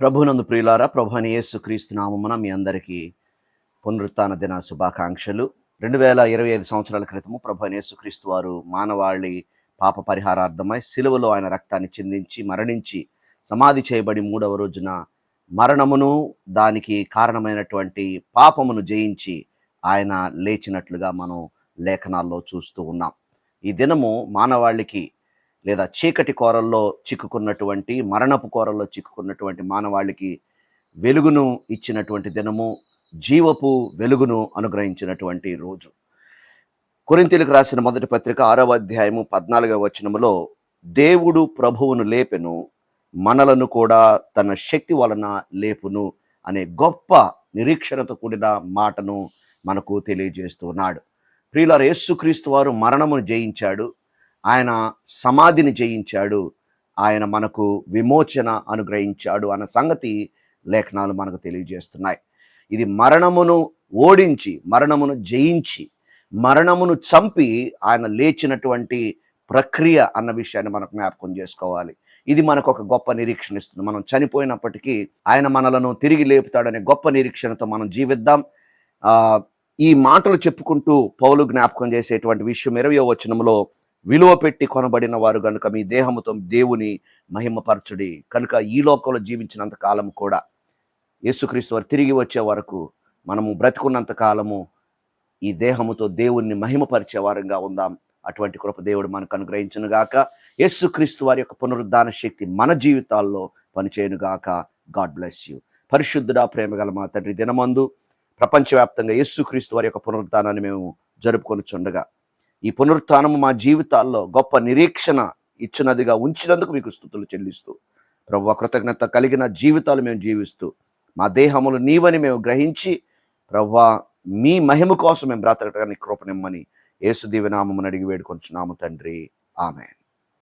ప్రభునందు ప్రియులారా ప్రభు యేసు క్రీస్తు నామమున మీ అందరికీ పునరుత్న దిన శుభాకాంక్షలు. రెండు వేల ఇరవై ఐదు సంవత్సరాల క్రితము ప్రభు అని యేసు క్రీస్తు వారు మానవాళి పాప పరిహారార్థమై సిలువలో ఆయన రక్తాన్ని చిందించి మరణించి సమాధి చేయబడి మూడవ రోజున మరణమును దానికి కారణమైనటువంటి పాపమును జయించి ఆయన లేచినట్లుగా మనం లేఖనాల్లో చూస్తూ ఉన్నాం. ఈ దినము మానవాళికి లేదా చీకటి కోరల్లో చిక్కుకున్నటువంటి మరణపు కోరల్లో చిక్కుకున్నటువంటి మానవాళికి వెలుగును ఇచ్చినటువంటి దినము జీవపు వెలుగును అనుగ్రహించినటువంటి రోజు. కొరింతీలకు రాసిన మొదటి పత్రిక ఆరవ అధ్యాయము పద్నాలుగవ వచనములో దేవుడు ప్రభువును లేపెను మనలను కూడా తన శక్తి వలన లేపును అనే గొప్ప నిరీక్షణతో కూడిన మాటను మనకు తెలియజేస్తున్నాడు. ప్రియులారు యేసుక్రీస్తు వారు మరణమును జయించాడు. ఆయన సమాధిని జయించాడు. ఆయన మనకు విమోచన అనుగ్రహించాడు అన్న సంగతి లేఖనాలు మనకు తెలియజేస్తున్నాయి. ఇది మరణమును ఓడించి మరణమును జయించి మరణమును చంపి ఆయన లేచినటువంటి ప్రక్రియ అన్న విషయాన్ని మనకు జ్ఞాపకం చేసుకోవాలి. ఇది మనకు ఒక గొప్ప నిరీక్షణ ఇస్తుంది. మనం చనిపోయినప్పటికీ ఆయన మనలను తిరిగి లేపుతాడనే గొప్ప నిరీక్షణతో మనం జీవిద్దాం. ఈ మాటలు చెప్పుకుంటూ పౌలు జ్ఞాపకం చేసేటువంటి విషయం ఇరవయో వచనంలో విలువ పెట్టి కొనబడిన వారు కనుక మీ దేహముతో దేవుని మహిమపరచుడి. కనుక ఈ లోకంలో జీవించినంత కాలం కూడా యేసుక్రీస్తు వారు తిరిగి వచ్చే వరకు మనము బ్రతికున్నంత కాలము ఈ దేహముతో దేవుణ్ణి మహిమపరిచే వారంగా ఉందాం. అటువంటి కృప దేవుడు మనకు అనుగ్రహించును గాక. యేసుక్రీస్తు వారి యొక్క పునరుద్ధాన శక్తి మన జీవితాల్లో పనిచేయను గాక. God bless you. పరిశుద్ధుడా ప్రేమగల మా తండ్రి దినమందు ప్రపంచవ్యాప్తంగా యేసుక్రీస్తు వారి యొక్క పునరుద్ధానాన్ని మేము జరుపుకొని చుండగా ఈ పునరుత్నము మా జీవితాల్లో గొప్ప నిరీక్షణ ఇచ్చినదిగా ఉంచినందుకు మీకు స్థుతులు చెల్లిస్తూ ప్రభు కృతజ్ఞత కలిగిన జీవితాలు మేము జీవిస్తూ మా దేహములు నీవని మేము గ్రహించి ప్రవ్వా మీ మహిమ కోసం మేము బ్రాతకటానికి కృపనిమ్మని యేసు దీవెనామమును అడిగి వేడుకొంచున్నాము తండ్రి. ఆమె